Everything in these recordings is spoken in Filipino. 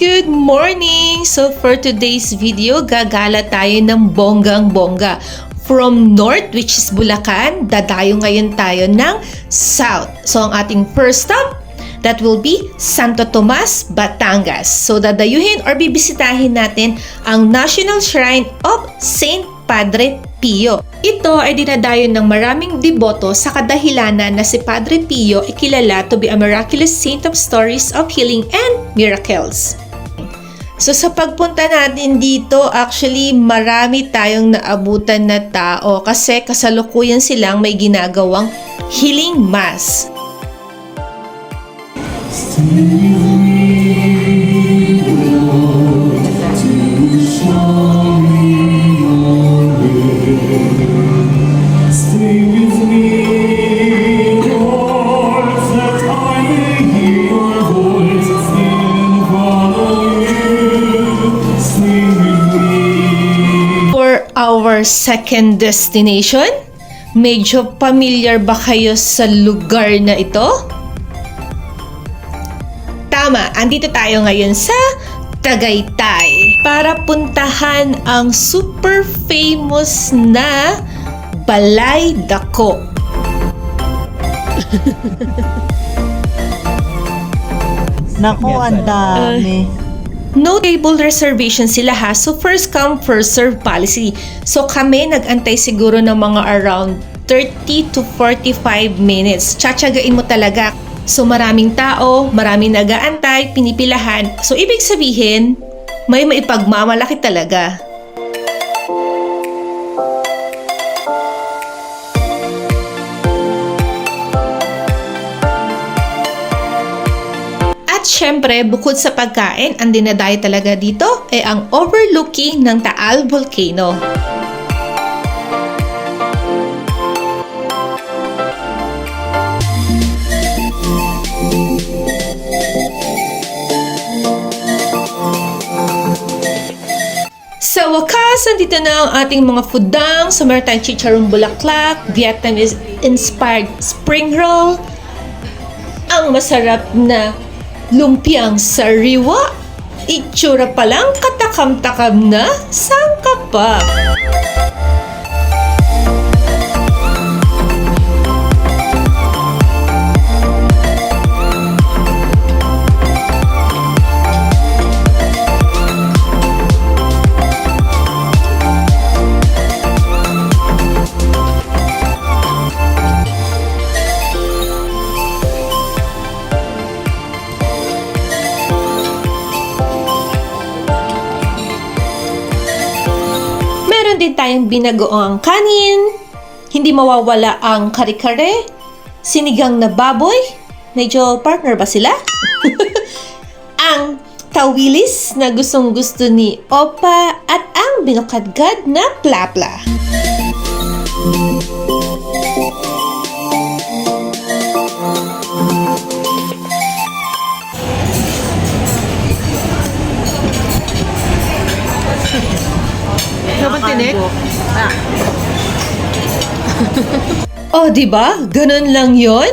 Good morning! So for today's video, gagala tayo ng bonggang-bongga. From north, which is Bulacan, dadayo ngayon tayo ng south. So ang ating first stop, that will be Santo Tomas, Batangas. So dadayuhin or bibisitahin natin ang National Shrine of Saint Padre Pio. Ito ay dinadayo ng maraming deboto sa kadahilanan na si Padre Pio ay kilala to be a miraculous saint of stories of healing and miracles. So sa pagpunta natin dito, actually marami tayong naabutan na tao kasi kasalukuyan silang may ginagawang healing mass. Stay our second destination, medyo familiar ba kayo sa lugar na ito? Tama, andito tayo ngayon sa Tagaytay para puntahan ang super famous na Balay Dako. Naku, ang dami. No table reservation sila ha. So first come, first serve policy. So kami nag-antay siguro ng mga around 30 to 45 minutes. Tsatsagain mo talaga. So maraming tao, maraming nag-aantay, pinipilahan. So ibig sabihin, may maipagmamalaki talaga. Syempre, bukod sa pagkain, ang dinadayo talaga dito ay ang overlooking ng Taal Volcano. Sa wakas, andito na ang ating mga meron tayong chicharong bulaklak, Vietnamese-inspired spring roll, ang masarap na lumpiang sariwa. Itsura pa lang katakam-takam na, saan Meron tayong binagoong kanin, hindi mawawala ang kare-kare, sinigang na baboy, medyo partner ba sila? ang tawilis na gustong gusto ni Opa at ang binukadgad na plapla. Napantinik? Oh, di ba? Ganun lang yon.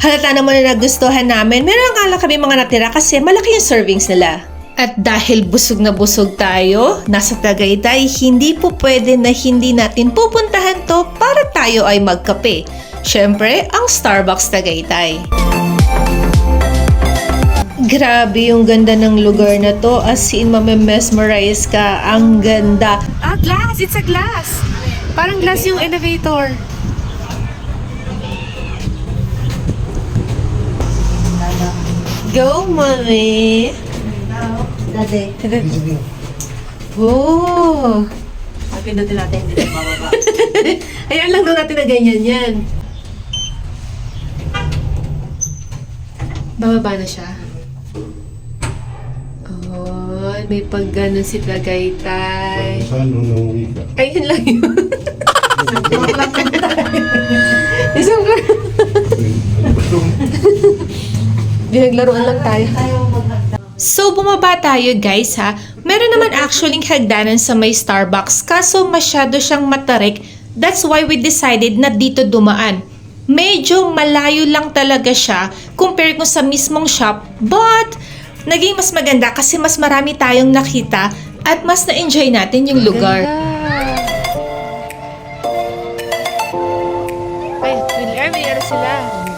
Halata naman na nagustuhan namin. Meron nga lang kami mga natira kasi malaki yung servings nila. At dahil busog na busog tayo, nasa Tagaytay, hindi po pwede na hindi natin pupuntahan to para tayo ay magkape. Siyempre, ang Starbucks Tagaytay. Grabe yung ganda ng lugar na to. As in, mamemesmerize ka. Ang ganda. Ah, glass! It's a glass! Parang glass yung elevator. Go, mommy! Dati. Oh! Pindutin natin dito bababa. Ayan lang daw natin na ganyan yan. Bababa na siya. May pag ganun si Tagaytay. Saan nung nauwi ka? Ayun lang yun. Isang Ano ba itong Binaglaruan lang tayo. So, bumaba tayo guys ha. Meron naman actually hagdanan sa may Starbucks kaso masyado siyang matarik. That's why we decided na dito dumaan. Medyo malayo lang talaga siya compare ko sa mismong shop but naging mas maganda kasi mas marami tayong nakita at mas na-enjoy natin yung lugar. Ay, air sila.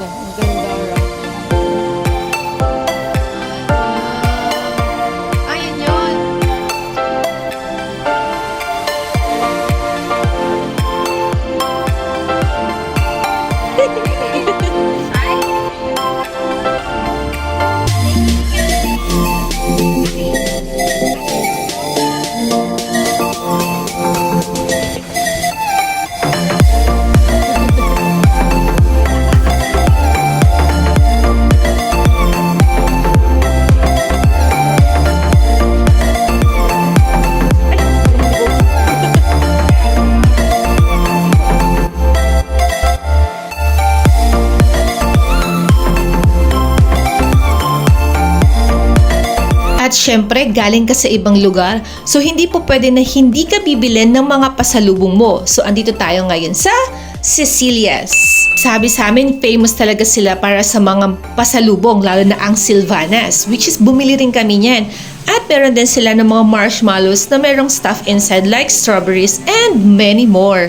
At syempre, galing ka sa ibang lugar, so hindi po pwede na hindi ka bibilin ng mga pasalubong mo. So andito tayo ngayon sa Cecilia's. Sabi sa amin, famous talaga sila para sa mga pasalubong, lalo na ang Silvanas, which is bumili rin kami niyan. At meron din sila ng mga marshmallows na merong stuff inside like strawberries and many more.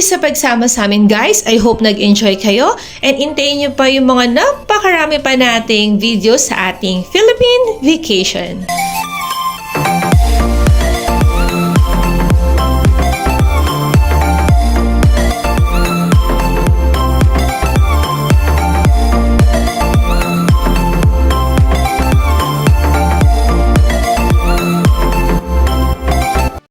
You sa pagsama sa amin guys. I hope nag-enjoy kayo and intayin nyo pa yung mga napakarami pa nating videos sa ating Philippine Vacation.